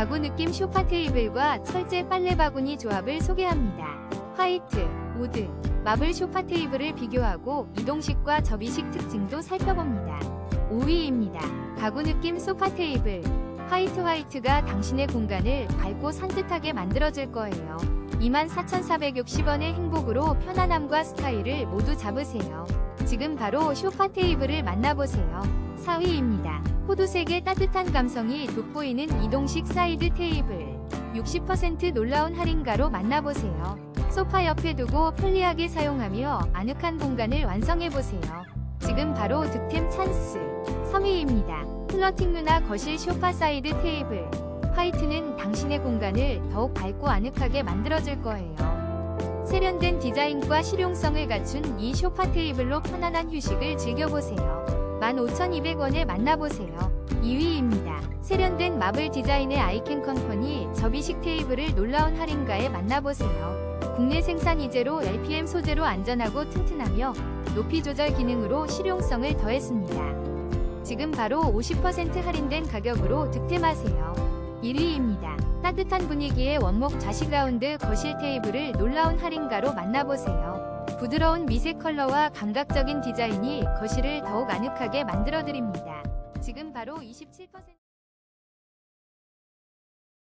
가구 느낌 쇼파 테이블과 철제 빨래 바구니 조합을 소개합니다. 화이트, 우드, 마블 쇼파 테이블을 비교하고 이동식과 접이식 특징도 살펴봅니다. 5위입니다. 가구 느낌 소파 테이블. 화이트 화이트가 당신의 공간을 밝고 산뜻하게 만들어줄 거예요. 24,460원의 행복으로 편안함과 스타일을 모두 잡으세요. 지금 바로 쇼파 테이블을 만나보세요. 4위입니다. 호두색의 따뜻한 감성이 돋보이는 이동식 사이드 테이블. 60% 놀라운 할인가로 만나보세요. 소파 옆에 두고 편리하게 사용하며 아늑한 공간을 완성해보세요. 지금 바로 득템 찬스. 3위입니다. 플러팅 누나 거실 쇼파 사이드 테이블. 화이트는 당신의 공간을 더욱 밝고 아늑하게 만들어줄 거예요. 세련된 디자인과 실용성을 갖춘 이 쇼파 테이블로 편안한 휴식을 즐겨보세요. 15,200원에 만나보세요. 2위입니다. 세련된 마블 디자인의 아이캔 컴퍼니 접이식 테이블을 놀라운 할인가에 만나보세요. 국내 생산 이제로 LPM 소재로 안전하고 튼튼하며 높이 조절 기능으로 실용성을 더했습니다. 지금 바로 50% 할인된 가격으로 득템하세요. 1위입니다. 따뜻한 분위기의 원목 좌식 라운드 거실 테이블을 놀라운 할인가로 만나보세요. 부드러운 미색 컬러와 감각적인 디자인이 거실을 더욱 아늑하게 만들어드립니다. 지금 바로 27%